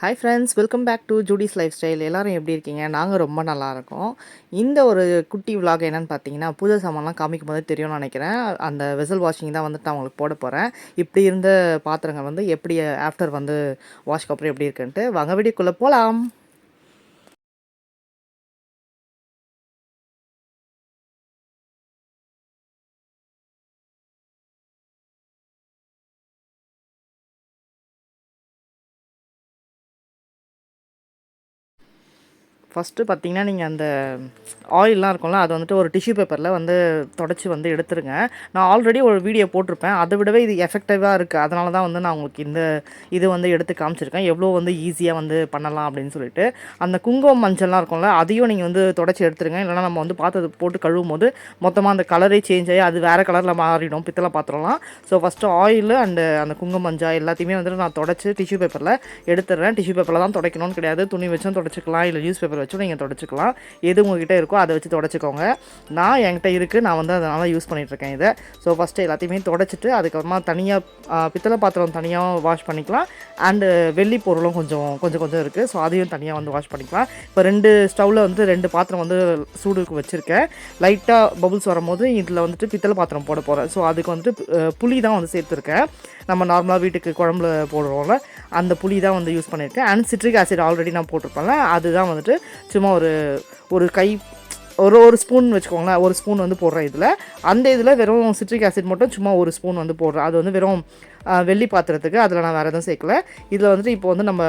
Hi friends welcome back to Judy's life style எல்லோரும் எப்படி இருக்கீங்க? நாங்கள் ரொம்ப நல்லா இருக்கோம். இந்த ஒரு குட்டி விலாக் என்னென்னு பார்த்தீங்கன்னா பூஜை சாமான்லாம் காமிக்கும் போது தெரியும்னு நினைக்கிறேன். அந்த வெசல் வாஷிங் தான் வந்துட்டு நான் உங்களுக்கு போட போகிறேன் இப்படி இருந்த பாத்திரங்கள் வந்து எப்படி ஆஃப்டர் வந்து வாஷ்க்கு அப்புறம் எப்படி இருக்குன்ட்டு வாங்க வீடியோக்குள்ளே போகலாம் ஃபஸ்ட்டு பார்த்தீங்கன்னா நீங்கள் அந்த ஆயிலெலாம் இருக்கும்ல அது வந்துட்டு ஒரு டிஷ்யூ பேப்பரில் வந்து தொடச்சி வந்து எடுத்துருங்க. நான் ஆல்ரெடி ஒரு வீடியோ போட்டிருப்பேன். அதை விடவே இது எஃபெக்டிவாக இருக்குது அதனால தான் வந்து நான் உங்களுக்கு இந்த இது வந்து எடுத்து காமிச்சிருக்கேன். எவ்வளோ வந்து ஈஸியாக வந்து பண்ணலாம் அப்படின்னு சொல்லிட்டு. அந்த குங்குமம் மஞ்சள்லாம் இருக்கும்ல அதையும் நீங்கள் வந்து தொடச்சி எடுத்துருங்க. இல்லைனா நம்ம வந்து பாத்திரத்தை போட்டு கழுவும் போது மொத்தமாக அந்த கலரே சேஞ்ச் ஆகி அது வேறு கலரில் மாறிடும். பித்தளை பாத்திரம்லாம். ஸோ ஃபஸ்ட்டு ஆயில் அண்டு அந்த குங்குமம் மஞ்சள் எல்லாத்தையுமே வந்துட்டு நான் தொடச்சி டிஷ்யூ பேப்பரில் எடுத்துடுறேன். டிஷ்யூ பேப்பரில் தான் துடைக்கணும்னு கிடையாது. துணி வச்சும் தொடச்சிக்கலாம். இல்லை நியூஸ் பேப்பர் வச்சும் நீங்கள் தொடச்சிக்கலாம். எது உங்ககிட்ட இருக்கோ அதை வச்சு தொடச்சிக்கோங்க. நான் என்கிட்ட இருக்குது நான் வந்து அதனால் யூஸ் பண்ணிகிட்ருக்கேன் இதை. ஸோ ஃபஸ்ட்டு எல்லாத்தையுமே தொடச்சிட்டு அதுக்கப்புறமா தனியாக பித்தளை பாத்திரம் தனியாக வாஷ் பண்ணிக்கலாம். அண்டு வெள்ளி பொருளும் கொஞ்சம் கொஞ்சம் கொஞ்சம் இருக்குது ஸோ அதையும் தனியாக வந்து வாஷ் பண்ணிக்கலாம். இப்போ ரெண்டு ஸ்டவ்வில் வந்து ரெண்டு பாத்திரம் வந்து சூடுக்கு வச்சுருக்கேன். லைட்டாக பபுள்ஸ் வரும்போது இதில் வந்துட்டு பித்தளை பாத்திரம் போட போகிறேன் ஸோ அதுக்கு வந்துட்டு புளி தான் வந்து சேர்த்துருக்கேன். நம்ம நார்மலாக வீட்டுக்கு குழம்புல போடுறோம்ல அந்த புளி தான் வந்து யூஸ் பண்ணியிருக்கேன். அண்ட் சிட்ரிக் ஆசிட் ஆல்ரெடி நான் போட்டிருப்பேன்ல அதுதான் வந்துட்டு சும்மா ஒரு ஒரு கை ஒரு ஒரு ஸ்பூன் வச்சுக்கோங்களேன் ஒரு ஸ்பூன் வந்து போடுறேன் இதில். அந்த இதில் வெறும் சிட்ரிக் ஆசிட் மட்டும் சும்மா ஒரு ஸ்பூன் வந்து போடுறேன். அது வந்து வெறும் வெள்ளி பாத்திரத்துக்கு அதில் நான் வேறு எதுவும் சேர்க்கல. இதில் வந்துட்டு இப்போ வந்து நம்ம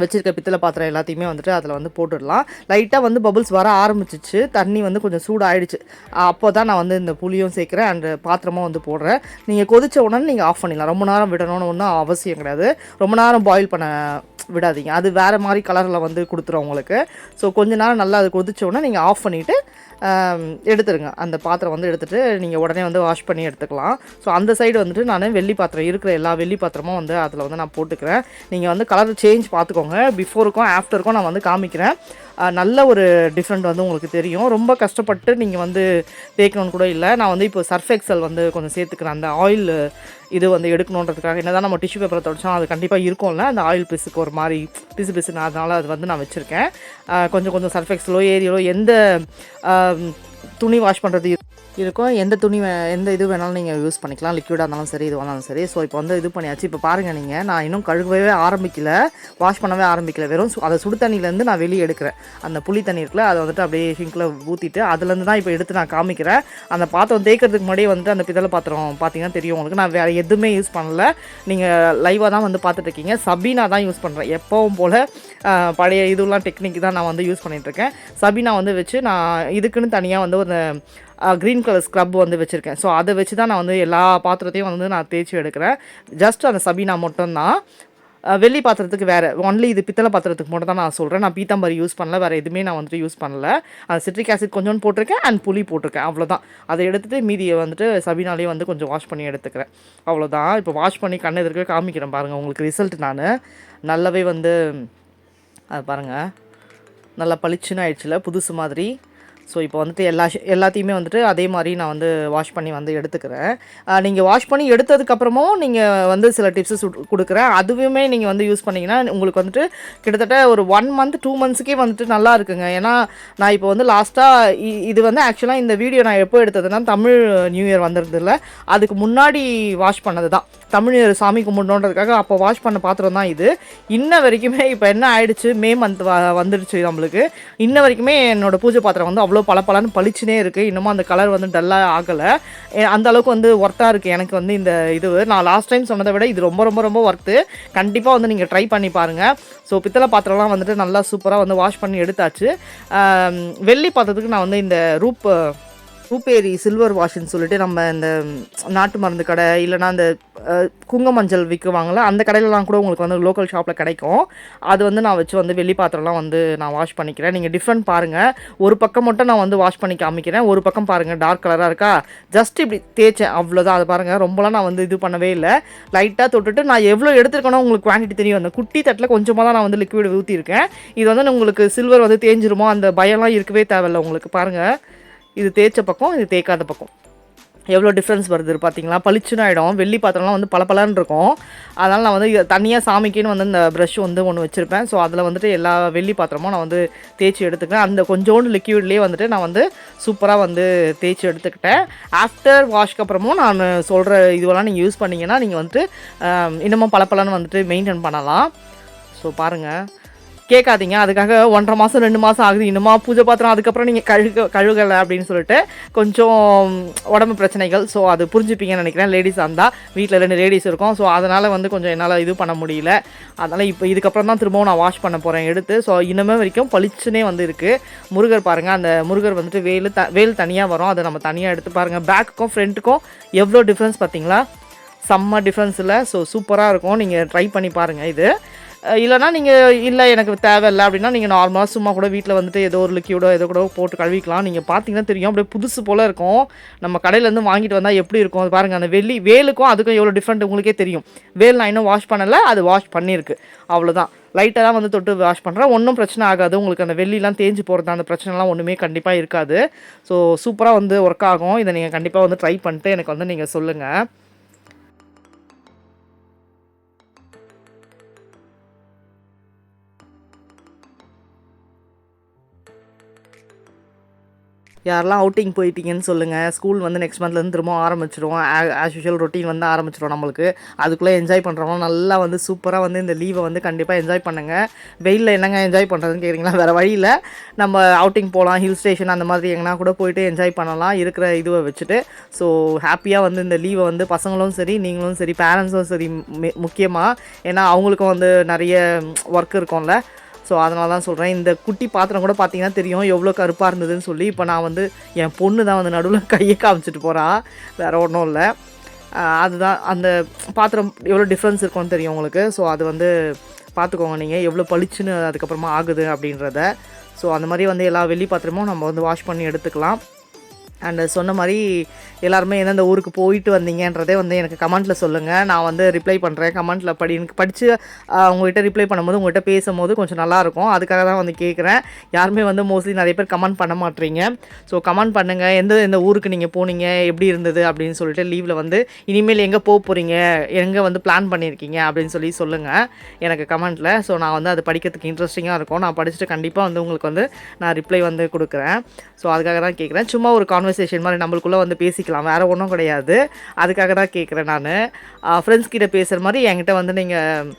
வச்சிருக்க பித்தளை பாத்திரம் எல்லாத்தையுமே வந்துட்டு அதில் வந்து போட்டுடலாம். லைட்டாக வந்து பபுள்ஸ் வர ஆரம்பிச்சிச்சு. தண்ணி வந்து கொஞ்சம் சூடாகிடுச்சு அப்போ தான் நான் வந்து இந்த புளியும் சேர்க்குறேன் அண்ட் பாத்திரமும் வந்து போடுறேன். நீங்கள் கொதித்த உடனே நீங்கள் ஆஃப் பண்ணிடலாம். ரொம்ப நேரம் விடணும்னு ஒன்றும் அவசியம் கிடையாது. ரொம்ப நேரம் பாயில் பண்ண விடாதீங்க. அது வேறு மாதிரி கலரில் வந்து கொடுத்துரும் உங்களுக்கு. ஸோ கொஞ்ச நேரம் நல்லா அது கொதிச்சோடனே நீங்கள் ஆஃப் பண்ணிவிட்டு எடுத்துருங்க. அந்த பாத்திரம் வந்து எடுத்துகிட்டு நீங்கள் உடனே வந்து வாஷ் பண்ணி எடுத்துக்கலாம். ஸோ அந்த சைடு வந்துட்டு நான் வெள்ளி பாத்திரம் இருக்கிற எல்லா வெள்ளி பாத்திரமும் வந்து அதில் வந்து நான் போட்டுக்கிறேன். நீங்கள் வந்து கலர் சேஞ்ச் பார்த்துக்கோங்க பிஃபோருக்கும் ஆஃப்டருக்கும் நான் வந்து காமிக்கிறேன். நல்ல ஒரு டிஃப்ரெண்ட் வந்து உங்களுக்கு தெரியும். ரொம்ப கஷ்டப்பட்டு நீங்கள் வந்து தேய்க்கணும்னு கூட இல்லை. நான் வந்து இப்போ சர்ஃப் எக்ஸல் வந்து கொஞ்சம் சேர்த்துக்கிறேன். அந்த ஆயில் இது வந்து எடுக்கணுன்றதுக்காக. என்ன தான் நம்ம டிஷ்யூ பேப்பரை தொடச்சோம் அது கண்டிப்பாக இருக்கும்ல. அந்த ஆயில் பிசுக்கு ஒரு மாதிரி பிசு பிசுன்னு அதனால் அது வந்து நான் வச்சுருக்கேன். கொஞ்சம் கொஞ்சம் சர்ஃப் எக்ஸலோ ஏரியலோ எந்த துணி வாஷ் பண்ணுறது இருக்கும். எந்த துணி எந்த இது வேணாலும் நீங்கள் யூஸ் பண்ணிக்கலாம். லிக்விடாக இருந்தாலும் சரி இது வேணாலும் சரி. ஸோ இப்போ வந்து இது பண்ணியாச்சு. இப்போ பாருங்கள் நீங்கள் நான் இன்னும் கழுகவே ஆரம்பிக்கல. வாஷ் பண்ணவே ஆரம்பிக்கல. வெறும் சு- அதை சுடு தண்ணியிலேருந்து நான் வெளியே எடுக்கிறேன். அந்த புளி தண்ணி இருக்குல்ல அதை வந்துட்டு அப்படியே சிங்கில் ஊற்றிட்டு அதுலேருந்து தான் இப்போ எடுத்து நான் காமிக்கிறேன். அந்த பாத்திரம் தேய்க்கிறதுக்கு முன்னாடியே வந்துட்டு அந்த பித்தளை பாத்திரம் பார்த்தீங்கன்னா தெரியும் உங்களுக்கு. நான் வேறு எதுவுமே யூஸ் பண்ணல. நீங்கள் லைவாக தான் வந்து பார்த்துட்ருக்கீங்க சபீனா தான் யூஸ் பண்ணுறேன் எப்போவும் போல் பழைய இதுலாம் டெக்னிக் தான் நான் வந்து யூஸ் பண்ணிகிட்ருக்கேன் சபீனா வந்து வச்சு நான் இதுக்குன்னு தனியாக வந்து ஒரு க்ரீன் கலர் ஸ்க்ரப் வந்து வச்சுருக்கேன். ஸோ அதை வச்சு தான் நான் வந்து எல்லா பாத்திரத்தையும் வந்து நான் தேய்ச்சி எடுக்கிறேன். ஜஸ்ட் அந்த சபீனா மட்டும்தான். வெள்ளி பாத்திரத்துக்கு வேறு ஒன்லி இது பித்தளை பாத்திரத்துக்கு மட்டும் தான் நான் சொல்கிறேன் நான் பீத்தாம்பரி யூஸ் பண்ணல வேறு எதுவுமே நான் வந்துட்டு யூஸ் பண்ணல. அந்த சிட்ரிக் ஆசிட் கொஞ்சோண்டு போட்டிருக்கேன் அண்ட் புளி போட்டிருக்கேன் அவ்வளோதான் அதை எடுத்துகிட்டு மீதியை வந்துட்டு சபீனாலே வந்து கொஞ்சம் வாஷ் பண்ணி எடுத்துக்கிறேன். அவ்வளோதான் இப்போ வாஷ் பண்ணி கண்ணு எதிர்க்கவே காமிக்கிறேன் பாருங்கள் உங்களுக்கு ரிசல்ட் நான். நல்லாவே வந்து அது பாருங்கள் நல்லா பளிச்சுன்னு ஆயிடுச்சுல புதுசு மாதிரி. ஸோ இப்போ வந்துட்டு எல்லா எல்லாத்தையுமே வந்துட்டு அதே மாதிரி நான் வந்து வாஷ் பண்ணி வந்து எடுத்துக்கிறேன். நீங்கள் வாஷ் பண்ணி எடுத்ததுக்கப்புறமும் நீங்கள் வந்து சில டிப்ஸஸ் கொடுக்குறேன். அதுவுமே நீங்கள் வந்து யூஸ் பண்ணிங்கன்னா உங்களுக்கு வந்துட்டு கிட்டத்தட்ட ஒரு ஒன் மந்த் டூ மந்த்ஸுக்கே வந்துட்டு நல்லா இருக்குங்க. ஏன்னா நான் இப்போ வந்து லாஸ்ட்டாக இது வந்து ஆக்சுவலாக இந்த வீடியோ நான் எப்போ எடுத்ததுன்னா தமிழ் நியூ இயர் வந்துருந்ததில்ல அதுக்கு முன்னாடி வாஷ் பண்ணது தான். தமிழ் நியூ இயர் சாமி கும்பிடணுன்றதுக்காக அப்போ வாஷ் பண்ண பாத்திரம் தான் இது. இன்ன வரைக்குமே இப்போ என்ன ஆயிடுச்சு? மே மந்த் வந்துடுச்சு நம்மளுக்கு. இன்ன வரைக்குமே என்னோட பூஜை பாத்திரம் வந்து அவ்வளோ அவ்வளோ பளபளன்னு பளிச்சுனே இருக்குது இன்னமும் அந்த கலர் வந்து டல்லாக ஆகலை. அந்த அளவுக்கு வந்து ஒர்த்தாக இருக்குது எனக்கு வந்து இந்த இது. நான் லாஸ்ட் டைம் சொன்னதை விட இது ரொம்ப ரொம்ப ரொம்ப ஒர்த்து கண்டிப்பாக வந்து நீங்கள் ட்ரை பண்ணி பாருங்கள் ஸோ பித்தளை பாத்திரம்லாம் வந்துட்டு நல்லா சூப்பராக வந்து வாஷ் பண்ணி எடுத்தாச்சு. வெள்ளி பாத்திரத்துக்கு நான் வந்து இந்த ரூப் ரூபேரி சில்வர் வாஷ்ன்னு சொல்லிட்டு நம்ம இந்த நாட்டு மருந்து கடை இல்லைனா அந்த குங்க மஞ்சள் விற்குவாங்கள அந்த கடையிலலாம் கூட உங்களுக்கு வந்து லோக்கல் ஷாப்பில் கிடைக்கும். அது வந்து நான் வச்சு வந்து வெள்ளி பாத்திரம்லாம் வந்து நான் வாஷ் பண்ணிக்கிறேன். நீங்கள் டிஃப்ரெண்ட் பாருங்கள் ஒரு பக்கம் மட்டும் நான் வந்து வாஷ் பண்ணி காமிக்கிறேன். ஒரு பக்கம் பாருங்கள் டார்க் கலராக இருக்கா? ஜஸ்ட் இப்படி தேய்ச்சேன் அவ்வளோதான் அது பாருங்கள் ரொம்பலாம் நான் வந்து இது பண்ணவே இல்லை. லைட்டாக தொட்டுட்டு நான் எவ்வளோ எடுத்துருக்கேனோ உங்களுக்கு குவான்டிட்டி தெரியும். அந்த குட்டி தட்டில் கொஞ்சமாக தான் நான் வந்து லிக்விட் ஊற்றிருக்கேன் இது வந்து உங்களுக்கு சில்வர் வந்து தேஞ்சிருமோ? அந்த பயம்லாம் இருக்கவே தேவையில்ல உங்களுக்கு. பாருங்கள் இது தேய்ச்ச பக்கம் இது தேய்க்காத பக்கம். எவ்வளோ டிஃப்ரென்ஸ் வருது பார்த்தீங்களா பளிச்சுன்னு ஆகிடும் வெள்ளி பாத்திரம்லாம் வந்து பளபளன்னு இருக்கும். அதனால் நான் வந்து தனியாக சாமிக்குன்னு வந்து இந்த ப்ரஷ் வந்து ஒன்று வச்சுருப்பேன். ஸோ அதில் வந்துட்டு எல்லா வெள்ளி பாத்திரமும் நான் வந்து தேய்ச்சி எடுத்துக்கிறேன் அந்த கொஞ்சோண்டு லிக்யூட்லேயே வந்துட்டு நான் வந்து சூப்பராக வந்து தேய்ச்சி எடுத்துக்கிட்டேன். ஆஃப்டர் வாஷ்க்கு அப்புறமும் நான் சொல்கிற இதுவெல்லாம் நீங்கள் யூஸ் பண்ணிங்கன்னா நீங்கள் வந்துட்டு இன்னமும் பளபளன்னு வந்துட்டு மெயின்டைன் பண்ணலாம். ஸோ பாருங்கள் கேட்காதீங்க. அதுக்காக ஒன்றரை மாதம் ரெண்டு மாதம் ஆகுது. இன்னுமா பூஜை பாத்திரம் அதுக்கப்புறம் நீங்கள் கழுக கழுகலை அப்படின்னு சொல்லிட்டு கொஞ்சம் உடம்பு பிரச்சனைகள். ஸோ அது புரிஞ்சுப்பீங்கன்னு நினைக்கிறேன். லேடிஸ் இருந்தால் வீட்டில் ரெண்டு லேடிஸ் இருக்கும். ஸோ அதனால் வந்து கொஞ்சம் என்னால் இது பண்ண முடியல. அதனால் இப்போ இதுக்கப்புறம் தான் திரும்பவும் நான் வாஷ் பண்ண போகிறேன் எடுத்து. ஸோ இன்னுமே வரைக்கும் பளிச்சுனே வந்து இருக்குது முருகர் பாருங்கள் அந்த முருகர் வந்துட்டு வேல் த வேல் தனியாக வரும். அதை நம்ம தனியாக எடுத்து பாருங்கள் பேக்குக்கும் ஃப்ரண்ட்டுக்கும் எவ்வளோ டிஃப்ரென்ஸ் பார்த்தீங்களா? செம்ம டிஃப்ரென்ஸ் இல்லை ஸோ சூப்பராக இருக்கும். நீங்கள் ட்ரை பண்ணி பாருங்கள் இது. இல்லைனா நீங்கள் இல்லை எனக்கு தேவையில்லை அப்படின்னா நீங்கள் நார்மலாக சும்மா கூட வீட்டில் வந்துட்டு ஏதோ ஒரு லிக்யூடோ ஏதோ கூட போட்டு கழுவிக்கலாம். நீங்கள் பார்த்தீங்கன்னா தெரியும். அப்படியே புதுசு போல் இருக்கும். நம்ம கடையிலேருந்து வாங்கிட்டு வந்தால் எப்படி இருக்கும்? அது பாருங்கள் அந்த வெள்ளி வேலுக்கும் அதுக்கும் எவ்வளோ டிஃப்ரெண்ட் உங்களுக்கே தெரியும். வேல் நான் இன்னும் வாஷ் பண்ணலை அது வாஷ் பண்ணியிருக்கு. அவ்வளோதான் லைட்டாக தான் வந்து தொட்டு வாஷ் பண்ணுறேன் ஒன்றும் பிரச்சனை ஆகாது. உங்களுக்கு அந்த வெள்ளிலாம் தேஞ்சு போகிறது அந்த பிரச்சனைலாம் ஒன்றுமே கண்டிப்பாக இருக்காது. ஸோ சூப்பராக வந்து ஒர்க் ஆகும். இதை நீங்கள் கண்டிப்பாக வந்து ட்ரை பண்ணிட்டு எனக்கு வந்து நீங்கள் சொல்லுங்கள் யாரெல்லாம் அவுட்டிங் போயிட்டீங்கன்னு சொல்லுங்கள் ஸ்கூல் வந்து நெக்ஸ்ட் மந்த்லேருந்து திரும்ப ஆரம்பிச்சிடும் ஆஸ் யூஷுவல் ரொட்டீன் வந்து ஆரம்பிச்சிடும் நம்மளுக்கு. அதுக்குள்ளே என்ஜாய் பண்ணுறவங்க நல்லா வந்து சூப்பராக வந்து இந்த லீவை வந்து கண்டிப்பாக என்ஜாய் பண்ணுங்கள் வெயிலில் என்னங்க என்ஜாய் பண்ணுறதுன்னு கேட்குறீங்களா வேறு வழியில் நம்ம அவுட்டிங் போகலாம் ஹில் ஸ்டேஷன் அந்த மாதிரி எங்கன்னா கூட போயிட்டு என்ஜாய் பண்ணலாம் இருக்கிற இதுவை வச்சுட்டு. ஸோ ஹாப்பியாக வந்து இந்த லீவை வந்து பசங்களும் சரி நீங்களும் சரி பேரண்ட்ஸும் சரி முக்கியமாக ஏன்னா அவங்களுக்கும் வந்து நிறைய ஒர்க் இருக்கும்ல. ஸோ அதனால தான் சொல்கிறேன் இந்த குட்டி பாத்திரம் கூட பார்த்தீங்கன்னா தெரியும் எவ்வளோ கருப்பாக இருந்ததுன்னு சொல்லி. இப்போ நான் வந்து என் பொண்ணு தான் வந்து நடுவில் கையை காமிச்சிட்டு போகிறான் வேறு ஒன்றும் இல்லை. அதுதான் அந்த பாத்திரம் எவ்வளோ டிஃப்ரென்ஸ் இருக்கும்னு தெரியும் உங்களுக்கு. ஸோ அது வந்து பார்த்துக்கோங்க நீங்கள் எவ்வளோ பளிச்சுன்னு அதுக்கப்புறமா ஆகுது அப்படின்றத. ஸோ அந்த மாதிரி வந்து எல்லா வெள்ளி பாத்திரமும் நம்ம வந்து வாஷ் பண்ணி எடுத்துக்கலாம். அண்டு சொன்ன மாதிரி எல்லாருமே எந்தெந்த ஊருக்கு போயிட்டு வந்தீங்கன்றதே வந்து எனக்கு கமெண்ட்டில் சொல்லுங்கள் நான் வந்து ரிப்ளை பண்ணுறேன் கமெண்ட்டில் படி எனக்கு படித்து உங்கள்கிட்ட ரிப்ளை பண்ணும்போது உங்கள்கிட்ட பேசும்போது கொஞ்சம் நல்லாயிருக்கும் அதுக்காக தான் வந்து கேட்குறேன் யாருமே வந்து மோஸ்ட்லி நிறைய பேர் கமெண்ட் பண்ண மாட்டீங்க. ஸோ கமெண்ட் பண்ணுங்கள் எந்த எந்த ஊருக்கு நீங்கள் போனீங்க? எப்படி இருந்தது? அப்படின்னு சொல்லிட்டு லீவில் வந்து இனிமேல் எங்கே போக போகிறீங்க எங்கே வந்து பிளான் பண்ணியிருக்கீங்க அப்படின்னு சொல்லி சொல்லுங்கள் எனக்கு கமெண்ட்டில் ஸோ நான் வந்து அது படிக்கிறதுக்கு இன்ட்ரெஸ்டிங்காக இருக்கும். நான் படிச்சுட்டு கண்டிப்பாக வந்து உங்களுக்கு வந்து நான் ரிப்ளை வந்து கொடுக்குறேன். ஸோ அதுக்காக தான் கேட்குறேன் சும்மா ஒரு கான்வர்சேஷன் மாதிரி நம்மளுக்குள்ளே வந்து பேசிக்கலாம். வேறு ஒன்றும் கிடையாது. அதுக்காக தான் கேட்குறேன் நான். ஃப்ரெண்ட்ஸ் கிட்ட பேசுகிற மாதிரி என்கிட்ட வந்து நீங்கள்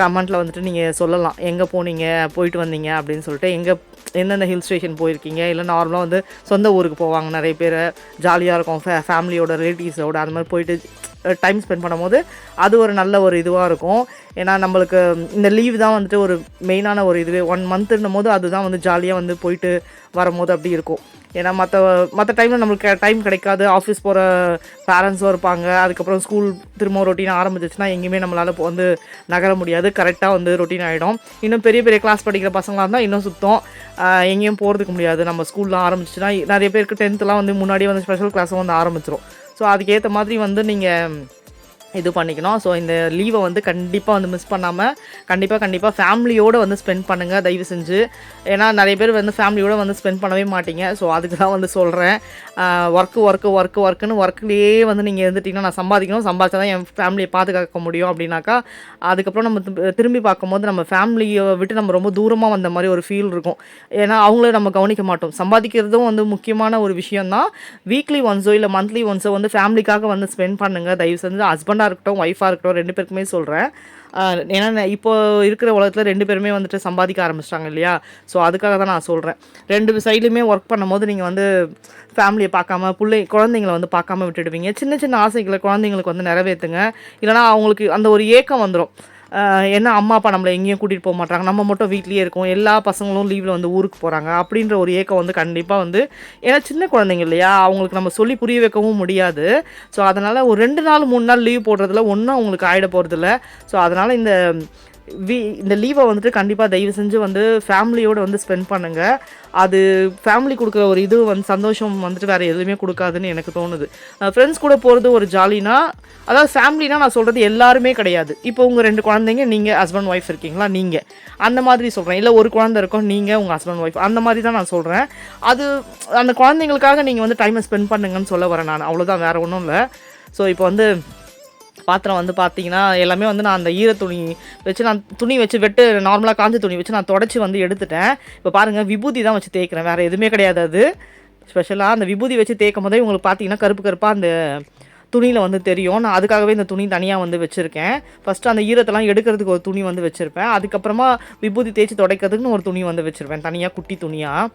கமெண்ட்டில் வந்துட்டு நீங்கள் சொல்லலாம். எங்கே போனீங்க? போயிட்டு வந்தீங்க? அப்படின்னு சொல்லிட்டு எங்கே என்னென்ன ஹில் ஸ்டேஷன் போயிருக்கீங்க? இல்லை நார்மலாக வந்து சொந்த ஊருக்கு போவாங்க நிறைய பேர். ஜாலியாக இருக்கும். ஃபே ஃபேமிலியோட ரிலேட்டிவ்ஸோட அந்த மாதிரி போயிட்டு டைம் ஸ்பெண்ட் பண்ணும்போது அது ஒரு நல்ல ஒரு இதுவாக இருக்கும். ஏன்னா நம்மளுக்கு இந்த லீவ் தான் வந்துட்டு ஒரு மெயினான ஒரு இதுவே. ஒன் மந்த்துன்னும் போது அதுதான் வந்து ஜாலியாக வந்து போயிட்டு வரும்போது அப்படி இருக்கும். ஏன்னா மற்ற மற்ற டைமில் நம்மளுக்கு டைம் கிடைக்காது. ஆஃபீஸ் போகிற பேரண்ட்ஸும் இருப்பாங்க. அதுக்கப்புறம் ஸ்கூல் திரும்ப ரொட்டீன் ஆரம்பிச்சிச்சுன்னா எங்கேயுமே நம்மளால் இப்போ வந்து நகர முடியாது. கரெக்டாக வந்து ரொட்டீன் ஆகிடும் இன்னும் பெரிய பெரிய கிளாஸ் படிக்கிற பசங்களாக இருந்தால் இன்னும் சுத்தம். எங்கேயும் போகிறதுக்கு முடியாது. நம்ம ஸ்கூல்லாம் ஆரம்பிச்சுன்னா நிறைய பேருக்கு டென்த்துலாம் வந்து முன்னாடியே வந்து ஸ்பெஷல் கிளாஸும் வந்து ஆரம்பிச்சிரும். ஸோ அதுக்கேற்ற மாதிரி வந்து நீங்கள் இது பண்ணிக்கணும். ஸோ இந்த லீவை வந்து கண்டிப்பாக வந்து மிஸ் பண்ணாமல் கண்டிப்பாக கண்டிப்பாக ஃபேமிலியோடு வந்து ஸ்பெண்ட் பண்ணுங்கள் தயவு செஞ்சு. ஏன்னா நிறைய பேர் வந்து ஃபேமிலியோடு வந்து ஸ்பெண்ட் பண்ணவே மாட்டீங்க. ஸோ அதுக்கு தான் வந்து சொல்கிறேன் ஒர்க்கு ஒர்க்கு ஒர்க்கு ஒர்க்குன்னு ஒர்க்லேயே வந்து நீங்கள் இருந்துட்டிங்கன்னா நான் சம்பாதிக்கணும். சம்பாதிச்சா தான் என் ஃபேமிலியை பாதுகாக்க முடியும் அப்படின்னாக்கா அதுக்கப்புறம் நம்ம திரும்ப- திரும்பி பார்க்கும்போது நம்ம ஃபேமிலியை விட்டு நம்ம ரொம்ப தூரமாக வந்த மாதிரி ஒரு ஃபீல் இருக்கும். ஏன்னா அவங்கள நம்ம கவனிக்க மாட்டோம். சம்பாதிக்கிறதும் வந்து முக்கியமான ஒரு விஷயம் தான் வீக்லி ஒன்ஸோ இல்லை மந்த்லி ஒன்ஸோ வந்து ஃபேமிலிக்காக வந்து ஸ்பெண்ட் பண்ணுங்கள் தயவு செஞ்சு ஹஸ்பண்ட் ஹஸ்பண்டாக இருக்கட்டும் ஒய்ஃபாக இருக்கட்டும் ரெண்டு பேருக்குமே சொல்கிறேன் ஏன்னா நான் இருக்கிற உலகத்தில் ரெண்டு பேருமே வந்துட்டு சம்பாதிக்க ஆரம்பிச்சிட்டாங்க இல்லையா? ஸோ அதுக்காக தான் நான் சொல்கிறேன் ரெண்டு சைட்லையுமே ஒர்க் பண்ணும்போது நீங்கள் வந்து ஃபேமிலியை பார்க்காம பிள்ளை குழந்தைங்கள வந்து பார்க்காம விட்டுடுவீங்க. சின்ன சின்ன ஆசைகளை குழந்தைங்களுக்கு வந்து நிறைவேற்றுங்க இல்லைனா அவங்களுக்கு அந்த ஒரு ஏக்கம் வந்துடும் ஏன்னா என்ன அம்மா அப்பா நம்மளை எங்கேயும் கூட்டிகிட்டு போக மாட்டாங்க நம்ம மட்டும் வீட்லேயே இருக்கோம். எல்லா பசங்களும் லீவில் வந்து ஊருக்கு போகிறாங்க அப்படின்ற ஒரு ஏக்கம் வந்து கண்டிப்பாக வந்து ஏன்னா சின்ன குழந்தைங்க இல்லையா? அவங்களுக்கு நம்ம சொல்லி புரிய வைக்கவும் முடியாது. ஸோ அதனால் ஒரு ரெண்டு நாள் மூணு நாள் லீவ் போடுறதுல ஒன்றும் அவங்களுக்கு ஆகிட போகிறதில்ல ஸோ அதனால் இந்த வி இந்த லீவை வந்துட்டு கண்டிப்பாக தயவு செஞ்சு வந்து ஃபேமிலியோடு வந்து ஸ்பெண்ட் பண்ணுங்கள் அது ஃபேமிலி கொடுக்குற ஒரு இது வந்து சந்தோஷம் வந்துட்டு வேறு எதுவுமே கொடுக்காதுன்னு எனக்கு தோணுது. ஃப்ரெண்ட்ஸ் கூட போகிறது ஒரு ஜாலினா அதாவது ஃபேமிலினா நான் சொல்கிறது எல்லாருமே கிடையாது. இப்போ உங்கள் ரெண்டு குழந்தைங்க நீங்கள் ஹஸ்பண்ட் ஒய்ஃப் இருக்கீங்களா? நீங்கள் அந்த மாதிரி சொல்கிறேன் இல்லை ஒரு குழந்தை இருக்கோம் நீங்கள் உங்கள் ஹஸ்பண்ட் ஒய்ஃப் அந்த மாதிரி தான் நான் சொல்கிறேன் அது அந்த குழந்தைங்களுக்காக நீங்கள் வந்து டைமை ஸ்பெண்ட் பண்ணுங்கன்னு சொல்ல வரேன் நான். அவ்வளோதான் வேறு ஒன்றும் இல்லை. ஸோ இப்போ வந்து பாத்திரம் வந்து பார்த்தீங்கன்னா எல்லாமே வந்து நான் அந்த ஈர துணி வச்சு நான் துணி வச்சு வெட்டு நார்மலாக காஞ்ச துணி வச்சு நான் தொடச்சி வந்து எடுத்துட்டேன். இப்போ பாருங்கள் விபூதி தான் வச்சு தேய்க்கிறேன். வேறு எதுவுமே கிடையாது அது. ஸ்பெஷலாக அந்த விபூதி வச்சு தேய்க்கும் போதே உங்களுக்கு பார்த்தீங்கன்னா கருப்பு கருப்பாக அந்த துணியில் வந்து தெரியும். நான் அதுக்காகவே இந்த துணி தனியாக வந்து வச்சுருக்கேன். ஃபஸ்ட்டு அந்த ஈரத்தெல்லாம் எடுக்கிறதுக்கு ஒரு துணி வந்து வச்சுருப்பேன். அதுக்கப்புறமா விபூதி தேய்ச்சி துடைக்கிறதுக்குன்னு ஒரு துணி வந்து வச்சுருப்பேன். தனியாக குட்டி துணியாக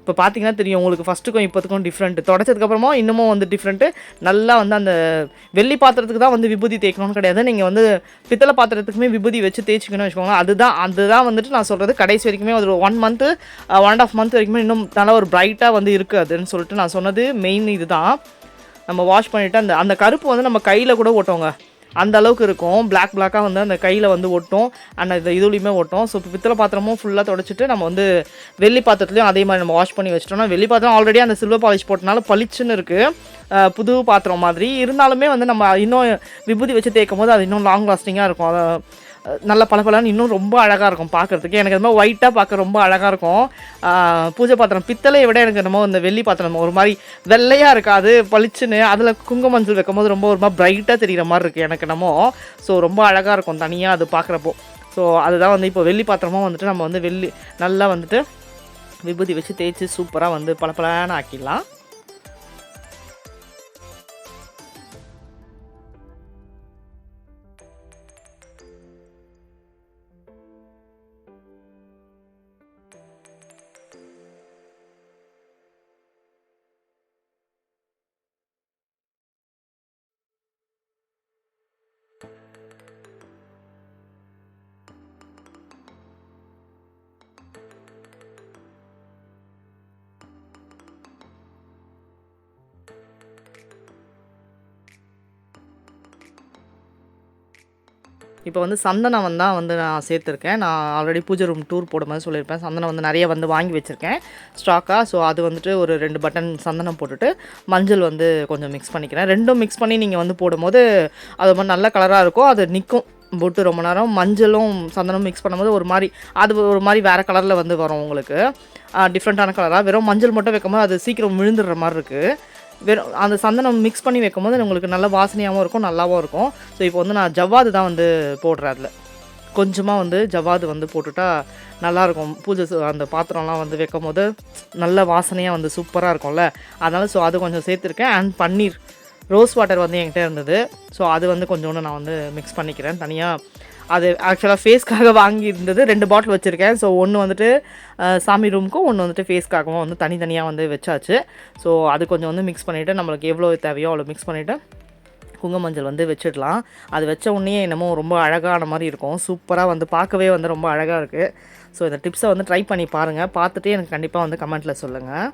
இப்போ பார்த்தீங்கன்னா தெரியும் உங்களுக்கு ஃபஸ்ட்டுக்கும் இப்போத்துக்கும் டிஃப்ரெண்ட் தொடச்சதுக்கப்புறமா இன்னமும் வந்து டிஃப்ரெண்ட்டு நல்லா வந்து அந்த வெள்ளி பாத்திரத்துக்கு தான் வந்து விபூதி தேய்க்கணும்னு கிடையாது. நீங்கள் வந்து பித்தளை பாத்திரத்துக்குமே விபூதி வச்சு தேய்ச்சிக்கணும்னு வச்சுக்கோங்களேன் அதுதான் அதுதான் வந்துட்டு நான் சொல்கிறது கடைசி வரைக்குமே ஒரு one month one and half month வரைக்குமே இன்னும் நல்லா ஒரு பிரைட்டாக வந்து இருக்குது அதுன்னு சொல்லிட்டு நான் சொன்னது மெயின் இதுதான். நம்ம வாஷ் பண்ணிவிட்டு அந்த அந்த கருப்பு வந்து நம்ம கையில் கூட ஓட்டோங்க அந்த அளவுக்கு இருக்கும். பிளாக் பிளாக்காக வந்து அந்த கையில் வந்து ஒட்டும். அந்த இது இதுலேயுமே ஒட்டும். ஸோ இப்போ பித்தளை பாத்திரமும் ஃபுல்லாக தொடச்சிட்டு நம்ம வந்து வெள்ளி பாத்திரத்துலையும் அதே மாதிரி நம்ம வாஷ் பண்ணி வச்சிட்டோம்னா வெள்ளி பாத்திரம் ஆல்ரெடி அந்த சில்வர் பாலிஷ் போட்டனால பளிச்சுன்னு இருக்குது புது பாத்திரம் மாதிரி. இருந்தாலுமே வந்து நம்ம இன்னும் விபூதி வச்சு தேய்க்கும் போது அது இன்னும் லாங் லாஸ்டிங்காக இருக்கும். அதை நல்ல பளபளன்னு இன்னும் ரொம்ப அழகாக இருக்கும் பார்க்குறதுக்கு. எனக்கு அது மாதிரி ஒயிட்டாக பார்க்க ரொம்ப அழகாக இருக்கும். பூஜை பாத்திரம் பித்தளையை விட எனக்கு என்னமோ இந்த வெள்ளி பாத்திரம் ஒரு மாதிரி வெள்ளையாக இருக்காது பளிச்சுன்னு அதில் குங்கும மஞ்சள் வைக்கும் போது ரொம்ப ஒரு மாதிரி பிரைட்டாக தெரிகிற மாதிரி இருக்குது எனக்கு என்னமோ. ஸோ ரொம்ப அழகாக இருக்கும் தனியாக அது பார்க்குறப்போ. ஸோ அதுதான் வந்து இப்போ வெள்ளி பாத்திரமும் வந்துட்டு நம்ம வந்து வெள்ளி நல்லா வந்துட்டு விபூதி வச்சு தேய்ச்சி சூப்பராக வந்து பளபளன்னு ஆக்கிடலாம். இப்போ வந்து சந்தனம் வந்து தான் வந்து நான் சேர்த்துருக்கேன். நான் ஆல்ரெடி பூஜை ரூம் டூர் போடும்போது சொல்லியிருப்பேன். சந்தனம் வந்து நிறைய வந்து வாங்கி வச்சுருக்கேன். ஸ்டாக்காக ஸோ அது வந்துட்டு ஒரு ரெண்டு பட்டன் சந்தனம் போட்டுட்டு மஞ்சள் வந்து கொஞ்சம் மிக்ஸ் பண்ணிக்கிறேன். ரெண்டும் மிக்ஸ் பண்ணி நீங்கள் வந்து போடும்போது அது மாதிரி நல்ல கலராக இருக்கும். அது நிற்கும் போட்டு ரொம்ப நேரம் மஞ்சளும் சந்தனமும் மிக்ஸ் பண்ணும்போது ஒரு மாதிரி அது ஒரு மாதிரி வேறு கலரில் வந்து வரும் உங்களுக்கு. டிஃப்ரெண்ட்டான கலராக வெறும் மஞ்சள் மட்டும் வைக்கும்போது அது சீக்கிரம் விழுந்துடுற மாதிரி இருக்குது வெறும் அந்த சந்தனம் மிக்ஸ் பண்ணி வைக்கும்போது உங்களுக்கு நல்ல வாசனையாகவும் இருக்கும் நல்லாவும் இருக்கும். ஸோ இப்போ வந்து நான் ஜவ்வாது தான் வந்து போடுறேன் அதில். கொஞ்சமாக வந்து ஜவ்வாது வந்து போட்டுட்டா நல்லாயிருக்கும் பூஜை அந்த பாத்திரம்லாம் வந்து வைக்கும் போது நல்ல வாசனையாக வந்து சூப்பராக இருக்கும்ல. அதனால் ஸோ அது கொஞ்சம் சேர்த்துருக்கேன். அண்ட் பன்னீர் ரோஸ் வாட்டர் வந்து என்கிட்ட இருந்தது. ஸோ அது வந்து கொஞ்சோண்டு நான் வந்து மிக்ஸ் பண்ணிக்கிறேன். தனியாக அது ஆக்சுவலாக ஃபேஸ்க்காக வாங்கியிருந்தது. ரெண்டு பாட்டில் வச்சுருக்கேன். ஸோ ஒன்று வந்துட்டு சாமி ரூமுக்கும் ஒன்று வந்துட்டு ஃபேஸ்க்காகவும் வந்து தனித்தனியாக வந்து வச்சாச்சு. ஸோ அது கொஞ்சம் வந்து மிக்ஸ் பண்ணிவிட்டு நம்மளுக்கு எவ்வளோ தேவையோ அவ்வளோ மிக்ஸ் பண்ணிவிட்டு குங்கும மஞ்சள் வந்து வச்சிடலாம். அது வச்ச உடனே என்னமோ ரொம்ப அழகான மாதிரி இருக்கும். சூப்பராக வந்து பார்க்கவே வந்து ரொம்ப அழகாக இருக்குது ஸோ இந்த டிப்ஸை வந்து ட்ரை பண்ணி பாருங்கள் பார்த்துட்டு எனக்கு கண்டிப்பாக வந்து கமெண்ட்டில் சொல்லுங்கள்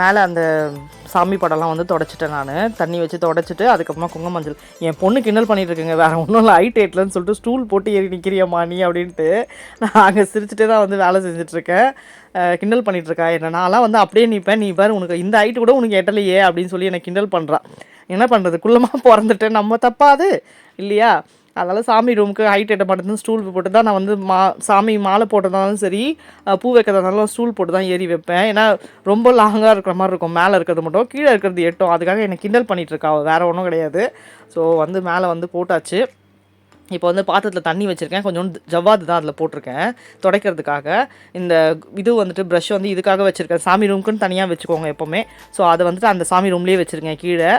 மேலே அந்த சாமி படம்லாம் வந்து தொடச்சிட்டேன் நான். தண்ணி வச்சு தொடச்சிட்டு அதுக்கப்புறமா குங்குமஞ்சள். என் பொண்ணு கிண்டல் பண்ணிட்டு இருக்குங்க வேறு ஒன்றும் இல்லை ஹைட் எயிட்லன்னு சொல்லிட்டு ஸ்டூல் போட்டு ஏறி நிற்கிறியம்மா நீ அப்படின்ட்டு. நான் அங்கே சிரிச்சுட்டே தான் வந்து வேலை செஞ்சிட்ருக்கேன் கிண்டல் பண்ணிட்டு இருக்கா என்ன நான்லாம் வந்து அப்படியே நிற்பேன் நீ பாரு உனக்கு இந்த ஹைட்டு கூட உனக்கு எட்டலையே அப்படின்னு சொல்லி என்னை கிண்டல் பண்ணுறான் என்ன பண்ணுறது குள்ளமாக பிறந்துட்டேன் நம்ம தப்பாது இல்லையா? அதனால் சாமி ரூமுக்கு ஹைட் எட்ட மாட்டேங்குது ஸ்டூல் போட்டு தான் நான் வந்து மா சாமி மாலை போட்டதாலும் சரி பூ வைக்கிறதாலும் ஸ்டூல் போட்டு தான் ஏறி வைப்பேன். ஏன்னா ரொம்ப லாங்காக இருக்கிற மாதிரி இருக்கும். மேலே இருக்கிறது மட்டும் கீழே இருக்கிறது எட்டும் அதுக்காக என்னை கிண்டல் பண்ணிகிட்ருக்கா வேறு ஒன்றும் கிடையாது. ஸோ வந்து மேலே வந்து போட்டாச்சு. இப்போ வந்து பாத்திரத்தில் தண்ணி வச்சுருக்கேன். கொஞ்சோண்டு ஜவ்வாது தான் அதில் போட்டிருக்கேன். துடைக்கிறதுக்காக. இந்த இது வந்துட்டு ப்ரஷ் வந்து இதுக்காக வச்சுருக்கேன். சாமி ரூமுக்குன்னு தனியாக வச்சுக்கோங்க எப்போவுமே. ஸோ அதை வந்துட்டு அந்த சாமி ரூம்லேயே வச்சுருக்கேன் கீழே.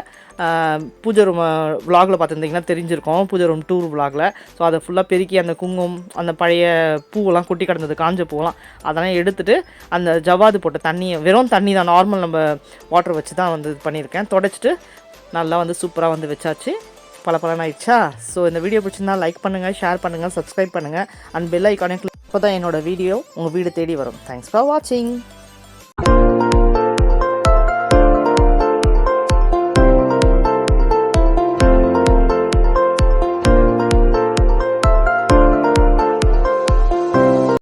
பூஜை ரூம் விலாகில் பார்த்துருந்தீங்கன்னா தெரிஞ்சிருக்கும். பூஜை ரூம் டூர் விலாகில் ஸோ அதை ஃபுல்லாக பெருக்கி அந்த குங்குமம் அந்த பழைய பூவெல்லாம் கொட்டி கிடந்தது காஞ்ச பூவெல்லாம் அதெல்லாம் எடுத்துட்டு அந்த ஜவ்வாது போட்ட தண்ணியை வெறும் தண்ணி தான் நார்மல் நம்ம வாட்டர் வச்சு தான் வந்து பண்ணியிருக்கேன். தொடச்சிட்டு நல்லா வந்து சூப்பராக வந்து வச்சாச்சு. பல பலனாயிடுச்சா ஸோ இந்த வீடியோ பிடிச்சிருந்தா லைக் பண்ணுங்கள் ஷேர் பண்ணுங்கள் சப்ஸ்கிரைப் பண்ணுங்கள் அண்ட் பெல் ஐக்கானே கிளிக் அப்போ தான் என்னோட வீடியோ உங்கள் வீடு தேடி வரும். தேங்க்ஸ் ஃபார் வாட்சிங்